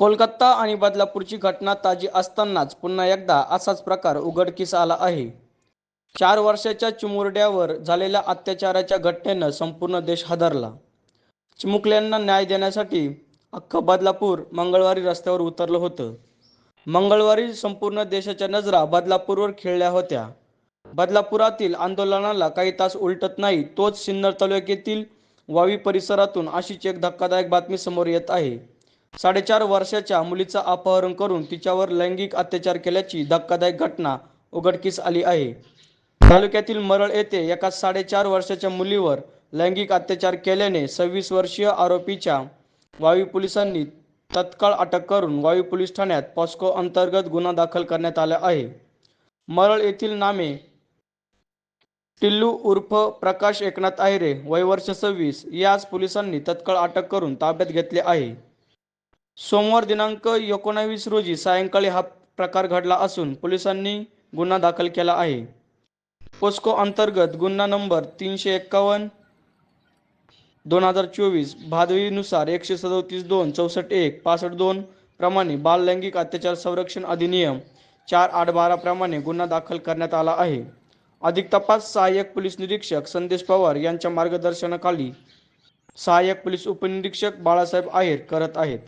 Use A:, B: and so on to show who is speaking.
A: कोलकाता आणि बदलापूरची घटना ताजी असतानाच पुन्हा एकदा असाच प्रकार उघडकीस आला आहे. चार वर्षाच्या चिमुरड्यावर झालेल्या अत्याचाराच्या घटनेनं संपूर्ण देश हादरला. चिमुकल्यांना न्याय देण्यासाठी अख्खं बदलापूर मंगळवारी रस्त्यावर उतरलं होतं. मंगळवारी संपूर्ण देशाच्या नजरा बदलापूरवर खेळल्या होत्या. बदलापुरातील आंदोलनाला काही तास उलटत नाही तोच सिन्नर तालुक्यातील वावी परिसरातून अशीच एक धक्कादायक बातमी समोर येत आहे. साडेचार वर्षाच्या मुलीचं अपहरण करून तिच्यावर लैंगिक अत्याचार केल्याची धक्कादायक घटना उघडकीस आली आहे. तालुक्यातील मरळ येथे एका साडेचार वर्षाच्या मुलीवर लैंगिक अत्याचार केल्याने सव्वीस वर्षीय आरोपीच्या वायू पोलिसांनी तत्काळ अटक करून वायू पोलीस ठाण्यात पॉस्को अंतर्गत गुन्हा दाखल करण्यात आला आहे. मरळ येथील नामे टिल्लू उर्फ प्रकाश एकनाथ आहिरे वय वर्ष सव्वीस. यास पोलिसांनी तत्काळ अटक करून ताब्यात घेतले आहे. सोमवार दिनांक एकोणावीस रोजी सायंकाळी हा प्रकार घडला असून पोलिसांनी गुन्हा दाखल केला आहे. पोस्को अंतर्गत गुन्हा नंबर तीनशे एक्कावन्न दोन हजार चोवीस भादवीनुसार एकशे सदोतीस दोन चौसष्ट एक पासष्ट दोन प्रमाणे बाल लैंगिक अत्याचार संरक्षण अधिनियम चार आठ बारा प्रमाणे गुन्हा दाखल करण्यात आला आहे. अधिक तपास सहाय्यक पोलीस निरीक्षक संदेश पवार यांच्या मार्गदर्शनाखाली सहाय्यक पोलीस उपनिरीक्षक बाळासाहेब आहेर करत आहेत.